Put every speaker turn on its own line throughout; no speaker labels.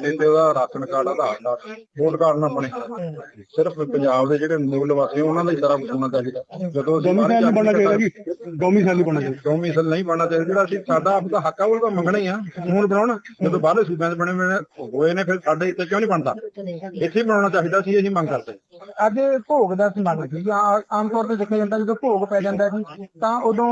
ਇਹਦੇ ration card Aadhaar card vote card ਨਾ ਬਣੇ। ਸਿਰਫ ਪੰਜਾਬ ਦੇ ਜਿਹੜੇ ਮੂਲ ਵਾਸੀ ਉਹਨਾਂ ਦਾ ਹੀ ਤਰ੍ਹਾਂ ਹੋਣਾ ਚਾਹੀਦਾ। ਜਦੋਂ ਅਸੀਂ
ਡੋਮੀਸਾਈਲ
ਜਾ
ਬਣਨਾ ਚਾਹੀਦਾ ਜੀ। ਡੋਮੀਸਾਈਲ ਬਣਨਾ ਚਾਹੀਦਾ।
ਡੋਮੀਸਾਈਲ ਨਹੀਂ ਬਣਨਾ ਚਾਹੀਦਾ ਜਿਹੜਾ ਅਸੀਂ ਸਾਡਾ ਆਪਦਾ ਹੱਕ ਆ ਉਹ ਤਾਂ ਮੰਗਣਾ ਹੀ ਆ। ਹੁਣ ਬਣਾਉਣਾ ਜਦੋਂ ਬਾਹਰਲੇ ਸੂਬਿਆਂ 'ਚ ਬਣੇ ਹੋਏ ਨੇ ਹੋਏ ਨੇ ਫਿਰ ਸਾਡੇ ਇੱਥੇ ਕਿਉਂ ਨਹੀਂ ਬਣਦਾ? ਇੱਥੇ ਬਣਾਉਣਾ ਚਾਹੀਦਾ ਸੀ ਅਸੀਂ ਮੰਗ ਕਰਦੇ
ਅੱਜ ਭੋਗ ਦਾ ਸਮਾਗਮ ਸੀ ਆਮ ਤੌਰ ਤੇ ਦੇਖਿਆ ਜਾਂਦਾ ਜਦੋਂ ਭੋਗ ਪੈ ਜਾਂਦਾ ਸੀ ਤਾਂ ਉਦੋਂ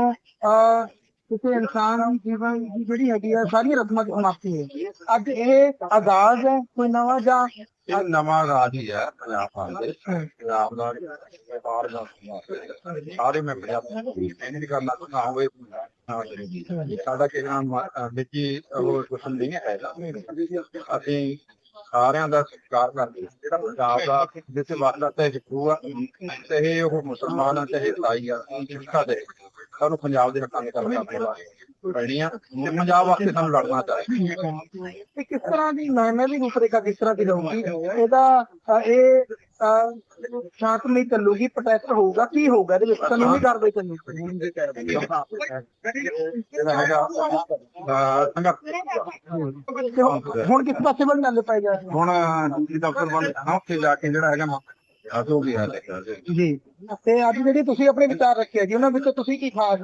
ਕਿਸੇ ਇਨਸਾਨ ਜੀਵਨ ਦੀ ਜਿਹੜੀ ਹੈਗੀ ਆ, ਸਾਰੀਆਂ ਰਸਮਾਂ ਦੀ ਸਮਾਪਤੀ ਹੈ ਅੱਜ ਇਹ ਆਗਾਜ਼ ਹੈ, ਕੋਈ ਨਵਾਂ ਜਾਂ
ਇਹ ਨਵਾਂ ਰਾਜ ਹੀ ਹੈ ਪੰਜਾਬ ਦੇ ਪੰਜਾਬ ਦਾ ਵਪਾਰ ਦਾ ਸਾਰੇ ਮੈਂ ਪੰਜਾਬ ਇਹ ਕਰਨਾ ਨਾ ਹੋਵੇ ਨਾ ਹੋਵੇ। ਸਾਡਾ ਕਿਹਨਾਂ ਵਿੱਚ ਉਹ ਕੁਛ ਨਹੀਂ ਹੈ ਅਸੀਂ ਸਾਰਿਆਂ ਦਾ ਸਤਿਕਾਰ ਕਰਦੇ ਹਾਂ। ਜਿਹੜਾ ਪੰਜਾਬ ਦਾ ਜਿੱਥੇ ਵਸਦਾ ਤੇ ਹਿੰਦੂ ਆ ਤੇ ਉਹ ਮੁਸਲਮਾਨ ਆ ਤੇ ਈਸਾਈ ਆ, ਸਿੱਖਾ ਦੇ ਸਾਨੂੰ ਪੰਜਾਬ ਦੇ ਹੱਕਾਂ ਦੀ ਗੱਲ ਕਰਨੀ ਪੈਣੀ ਆ। ਤੇ ਪੰਜਾਬ ਵਾਸਤੇ ਸਾਨੂੰ ਲੜਨਾ ਚਾਹੀਦਾ।
ਇਹ ਕਿਸ ਤਰ੍ਹਾਂ ਦੀ ਮਹਿਮੇ ਦੀ ਰੂਪਰੇਖਾ ਕਿਸ ਤਰ੍ਹਾਂ ਦੀ ਰਹੂਗੀ ਇਹਦਾ ਇਹ ਅਹ, ਸ਼ਾਂਤਮਈ ਚੱਲੂਗੀ ਪ੍ਰੋਟੈਸਟ ਹੋਊਗਾ ਕੀ ਹੋਊਗਾ ਇਹਦੇ ਵਿੱਚ? ਕਰਨੀ
ਹੈਗਾ ਅਹ, ਸੰਗਤ
ਤੇ ਹੁਣ- ਹੁਣ ਕਿਸ ਪਾਸੇ ਵੱਲ ਚੱਲ ਪਏਗਾ
ਹੁਣ ਡੀ ਦਫ਼ਤਰ ਵੱਲ ਜਾਣਾ ਉੱਥੇ ਜਾ ਕੇ ਜਿਹੜਾ ਹੈਗਾ ਆਜੋ ਵੀ ਹੈ।
ਜੀ। ਤੇ ਅੱਜ ਜਿਹੜੀ ਤੁਸੀਂ ਆਪਣੇ ਵਿਚਾਰ ਰੱਖਿਆ ਜੀ ਉਹਨਾਂ ਵਿੱਚੋਂ ਤੁਸੀਂ ਕੀ ਖਾਸ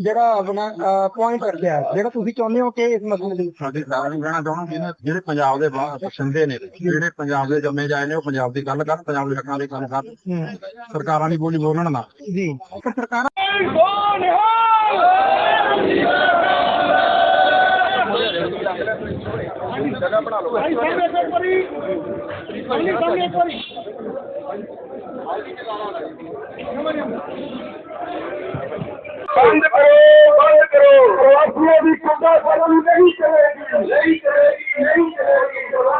ਜਿਹੜਾ ਆਪਣਾ ਪੁਆਇੰਟ ਰੱਖਿਆ ਜਿਹੜਾ ਤੁਸੀਂ ਚਾਹੁੰਦੇ ਹੋ ਕਿ ਇਸ ਮਸਲੇ ਦੀ
ਸਾਡੇ ਸਾਰਿਆਂ ਨੂੰ ਕਹਿਣਾ ਚਾਹੁੰਦਾ ਜਿਹੜੇ ਪੰਜਾਬ ਦੇ ਬਾਹਰ ਪਸੰਦੇ ਨੇ ਜਿਹੜੇ ਪੰਜਾਬ ਦੇ ਜੰਮੇ ਜਾਏ ਨੇ ਉਹ ਪੰਜਾਬ ਦੀ ਗੱਲ ਕਰਨ ਪੰਜਾਬ ਦੇ ਹੱਕਾਂ ਦੀ ਗੱਲ ਕਰਨ। ਸਰਕਾਰਾਂ ਦੀ ਬੋਲੀ ਬੋਲਣ ਨਾ।
ਜੀ। ਤੇ ਸਰਕਾਰਾਂ
ਬੰਦ ਕਰੋ ਬੰਦ ਕਰੋ ਪ੍ਰਵਾਸੀਆਂ ਦੀ ਕੁੰਡਾ ਕਰਨ ਨਹੀਂ ਚਲੇਗੀ ਨਹੀਂ ਚਲੇਗੀ ਨਹੀਂ ਚਲੇਗੀ ਪ੍ਰਵਾਸੀਆਂ ਦੀ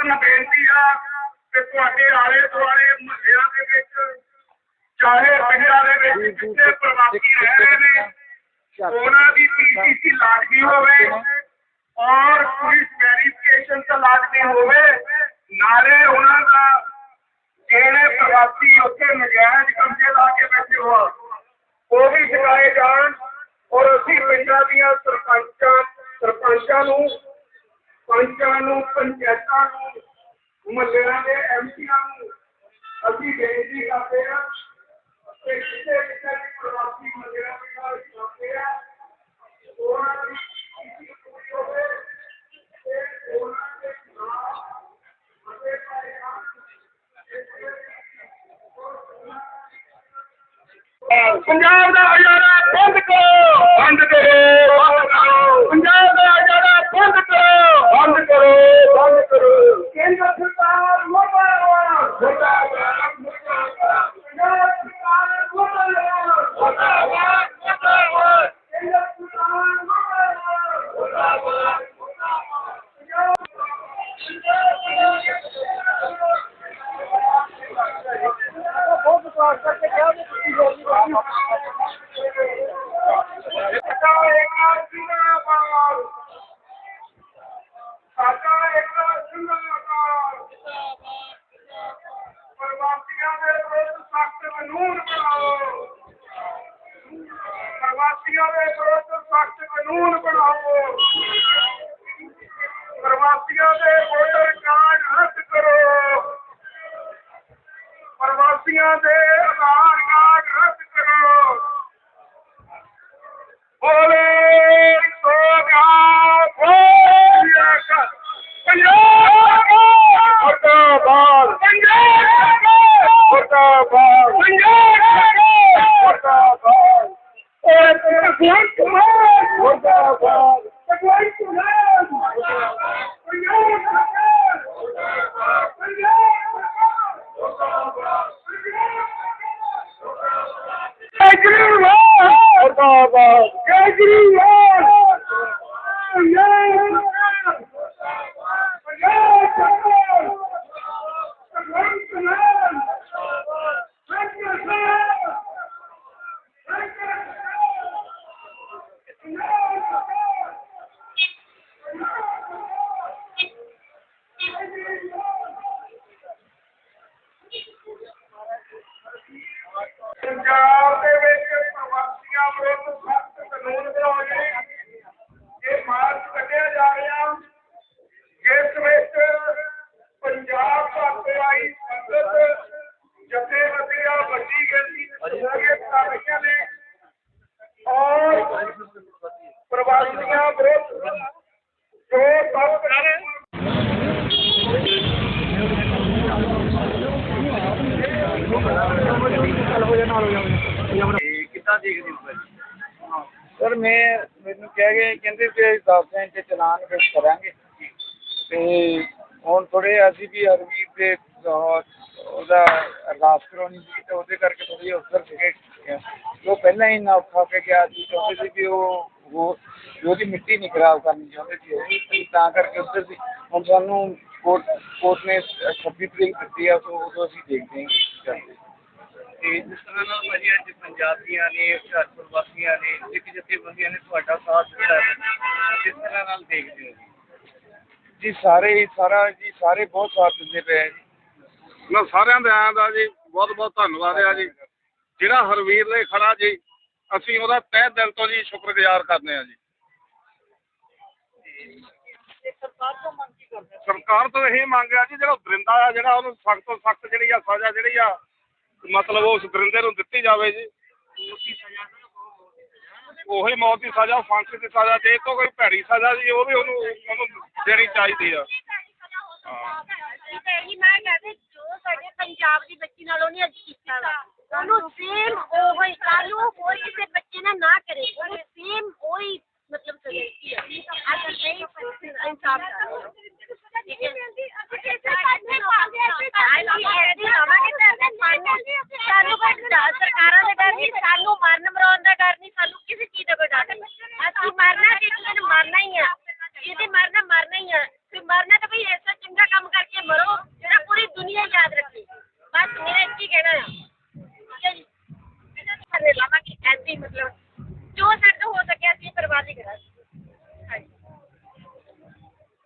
ਸੰਗਤ ਨੂੰ ਬੇਨਤੀ ਆ ਕਿ ਤੁਹਾਡੇ ਆਲੇ ਦੁਆਲੇ ਮੁਹੱਲਿਆਂ ਦੇ ਵਿੱਚ ਚਾਹੇ ਪਿੰਡਾਂ ਦੇ ਵਿੱਚ ਜਿੱਥੇ ਪ੍ਰਵਾਸੀ ਰਹਿ ਰਹੇ ਨੇ ਉਹਨਾਂ ਦੀ ਪੀਸੀਸੀ ਲਾਜ਼ਮੀ ਹੋਵੇ ਔਰ ਪੁਲਿਸ ਵੈਰੀਫਿਕੇਸ਼ਨ ਤਾਂ ਲਾਜ਼ਮੀ ਹੋਵੇ ਨਾਲੇ ਉਹਨਾਂ ਦਾ ਜਿਹੜੇ ਪ੍ਰਵਾਸੀ ਉੱਥੇ ਨਜਾਇਜ਼ ਕਬਜ਼ੇ ਲਾ ਕੇ ਬੈਠੇ ਹੋ ਉਹ ਵੀ ਛਡਾਏ ਜਾਣ ਔਰ ਅਸੀਂ ਪਿੰਡਾਂ ਦੀਆਂ ਸਰਪੰਚਾਂ ਸਰਪੰਚਾਂ ਨੂੰ ਪੰਚਾਂ ਨੂੰ ਪੰਚਾਇਤਾਂ ਨੂੰ ਮੁਹੱਲਿਆਂ ਦੇ ਐਮਪੀਆਂ ਨੂੰ ਅਸੀਂ ਬੇਨਤੀ ਕਰਦੇ ਹਾਂ ਕਿ ਜਿੱਥੇ ਜਿੱਥੇ ਵੀ ਪ੍ਰਵਾਸੀ ਮੁਹੱਲਿਆਂ ਦੇ ਨਾਲ ਜਾਂਦੇ ਆ ਉਹਨਾਂ ਦੀ ਸਥਿਤੀ ਪੂਰੀ ਹੋਵੇ ਤੇ ਉਹਨਾਂ ਦੇ ਨਾਲ ਅਤੇ ਪਾਏ ਪੰਜਾਬ ਦਾ ਹਜ਼ਾਰਾ ਬੰਦ ਕਰੋ। ਬੰਦ ਕਰੋ।
ਸਰ, ਮੈਂ, ਮੈਨੂੰ ਕਹਿ ਗਏ, ਕਹਿੰਦੇ ਕਿ 10 ਦਿਨ ਚ ਚਲਾਨ ਪੇਸ਼ ਕਰਾਂਗੇ। ਤੇ ਹੁਣ ਥੋੜੇ ਅਸੀਂ ਵੀ ਹਰਵੀਰ ਦੇ ਉਹਦਾ ਅਰਦਾਸ ਕਰਾਉਣੀ ਸੀ, ਤੇ ਉਹਦੇ ਕਰਕੇ ਥੋੜੀ ਅਫਸਰ ਸੀਗੇ। ਉਹ ਪਹਿਲਾਂ ਹੀ ਨਾ ਖਾ ਕੇ ਗਿਆ ਸੀ ਚਾਹੁੰਦੇ ਸੀ ਵੀ ਉਹ ਉਹਦੀ ਮਿੱਟੀ ਨਹੀਂ ਖਰਾਬ ਕਰਨੀ ਚਾਹੁੰਦੇ ਸੀ, ਉਹ ਤੇ ਤਾਂ ਕਰਕੇ ਉੱਧਰ ਸੀ। ਹੁਣ ਸਾਨੂੰ ਕੋਰਟ ਕੋਰਟ ਨੇ 26 ਤਰੀਕ ਦਿੱਤੀ ਆ ਸੋ ਉਦੋਂ ਅਸੀਂ ਦੇਖਦੇ ਹਾਂ ਕੀ ਕਰਦੇ। ਤੇ ਜਿਸ ਤਰ੍ਹਾਂ ਨਾਲ ਭਾਜੀ ਅੱਜ ਪੰਜਾਬੀਆਂ ਨੇ ਹੁਸ਼ਿਆਰਪੁਰ ਵਾਸੀਆਂ ਨੇ ਸਿੱਖ ਜਥੇਬੰਦੀਆਂ ਨੇ ਤੁਹਾਡਾ ਸਾਥ ਦਿੱਤਾ ਹੈ। ਕਿਸ ਤਰ੍ਹਾਂ ਨਾਲ ਦੇਖਦੇ ਹੋ ਜੀ? ਸਾਰੇ ਹੀ ਸਾਰਾ ਜੀ ਸਾਰੇ ਬਹੁਤ ਸਾਥ ਦਿੰਦੇ ਪਏ ਆ ਜੀ।
ਮੈਂ ਸਾਰਿਆਂ ਦੇ ਆਂ ਦਾ ਜੀ ਬਹੁਤ ਬਹੁਤ ਧੰਨਵਾਦ ਆ ਜੀ। ਜਿਹੜਾ ਹਰਵੀਰ ਲਈ ਖੜਾ ਜੀ ਅਸੀਂ ਉਹਦਾ ਤਹਿ ਦਿਲ ਤੋਂ ਜੀ ਸ਼ੁਕਰਗੁਜ਼ਾਰ ਕਰਦੇ ਆ ਜੀ।
ਸਰਕਾਰ ਤੋਂ ਮੰਗ ਕੀ ਕਰਦੇ
ਸਰਕਾਰ ਤੋਂ ਇਹ ਮੰਗ ਆ ਜੀ ਜਿਹੜਾ ਦਰਿੰਦਾ ਆ ਜਿਹੜਾ ਉਹਨੂੰ ਸਖਤ ਤੋਂ ਸਖਤ ਜਿਹੜੀ ਆ ਸਜ਼ਾ ਜਿਹੜੀ ਆ ਮਤਲਬ ਉਸ ਦਰਿੰਦੇ ਨੂੰ ਦਿੱਤੀ ਜਾਵੇ ਜੀ। ਉਹੀ ਮੌਤ ਦੀ ਸਜ਼ਾ ਫਾਂਸੀ ਦੀ ਸਜ਼ਾ, ਜੇ ਤੋਂ ਕੋਈ ਭੈੜੀ ਸਜ਼ਾ ਜੀ, ਉਹ ਵੀ ਉਹਨੂੰ ਉਹਨੂੰ ਦੇਣੀ ਚਾਹੀਦੀ ਆ।
ਇਹੀ ਮੈਂ ਕਹਿੰਦੇ ਜੋ ਸਾਡੇ ਪੰਜਾਬ ਦੀ ਬੱਚੀ ਨਾਲ ਉਹਨੇ ਅੱਜ ਕੀਤਾ ਵਾ ਉਹਨੂੰ ਸੇਮ ਉਹ ਹੀ ਕਾਲੂ ਕੋਈ ਕਿਸੇ ਬੱਚੇ ਨਾਲ ਨਾ ਕਰੇ ਉਹਨੂੰ ਸੇਮ ਉਹੀ ਮਤਲਬ ਸਜ਼ਾ ਦਿੱਤੀ ਆ ਅੱਜ ਨਹੀਂ ਇਨਸਾਫ ਦਾ ਠੀਕ ਹੈ। ਸਾਨੂੰ ਕੋਈ ਡਰ- ਸਰਕਾਰਾਂ ਦਾ ਡਰ ਨਹੀਂ, ਸਾਨੂੰ ਮਰਨ ਮਰਾਉਣ ਦਾ ਡਰ ਨਹੀਂ, ਸਾਨੂੰ ਕਿਸੇ ਚੀਜ਼ ਦਾ ਕੋਈ ਡਰ ਨਹੀਂ। ਅਸੀਂ ਮਰਨਾ ਤੇ ਮਰਨਾ ਹੀ ਆ, ਜਿਹਦੇ ਮਰਨਾ ਮਰਨਾ ਹੀ ਆ।